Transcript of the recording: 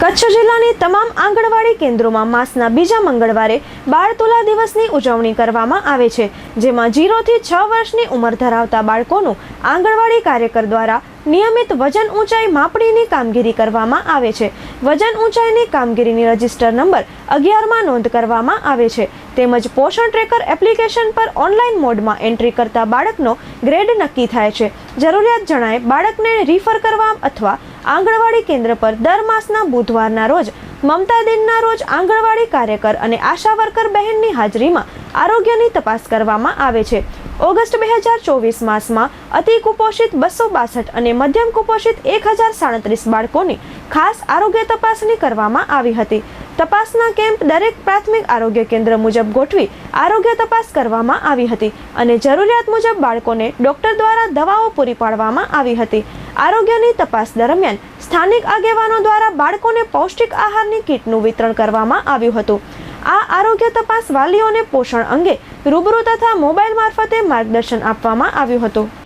કચ્છ જિલ્લાની તમામ આંગણવાડી કેન્દ્રોમાં માસના બીજા મંગળવારે બાળ તુલા દિવસની ઉજવણી કરવામાં આવે છે, જેમાં જીરોથી છ વર્ષની ઉંમર ધરાવતા બાળકોનું આંગણવાડી કાર્યકર દ્વારા નિયમિત વજન ઊંચાઈ માપણીની કામગીરી કરવામાં આવે છે. વજન ઊંચાઈની કામગીરીની રજિસ્ટર નંબર અગિયારમાં નોંધ કરવામાં આવે છે. તેમજ પોષણ ટ્રેકર એપ્લિકેશન પર ઓનલાઈન મોડમાં એન્ટ્રી કરતા બાળકનો ગ્રેડ નક્કી થાય છે. જરૂરિયાત જણાય બાળકને રિફર કરવા અથવા આંગણવાડી કેન્દ્ર પર દર માસના બુધવારના રોજ, મમતા દિનના રોજ આંગણવાડી કાર્યકર અને આશા વર્કર બહેનની હાજરીમાં આરોગ્યની તપાસ કરવામાં આવે છે. ઓગસ્ટ બે હજાર ચોવીસ માસમાં અતિ કુપોષિત બસો બાસઠ અને મધ્યમ કુપોષિત એક હજાર સાડત્રીસ બાળકોની ખાસ આરોગ્ય તપાસણી કરવામાં આવી હતી. તપાસના કેમ્પ દરેક પ્રાથમિક આરોગ્ય કેન્દ્ર મુજબ ગોઠવી આરોગ્ય તપાસ કરવામાં આવી હતી અને જરૂરિયાત મુજબ બાળકોને ડોક્ટર દ્વારા દવાઓ પૂરી પાડવામાં આવી હતી. આરોગ્યની તપાસ દરમિયાન સ્થાનિક આગેવાનો દ્વારા બાળકોને પૌષ્ટિક આહારની કીટનું વિતરણ કરવામાં આવ્યું હતું. આ આરોગ્ય તપાસ વાલીઓને પોષણ અંગે રૂબરૂ તથા મોબાઈલ મારફતે માર્ગદર્શન આપવામાં આવ્યું હતું.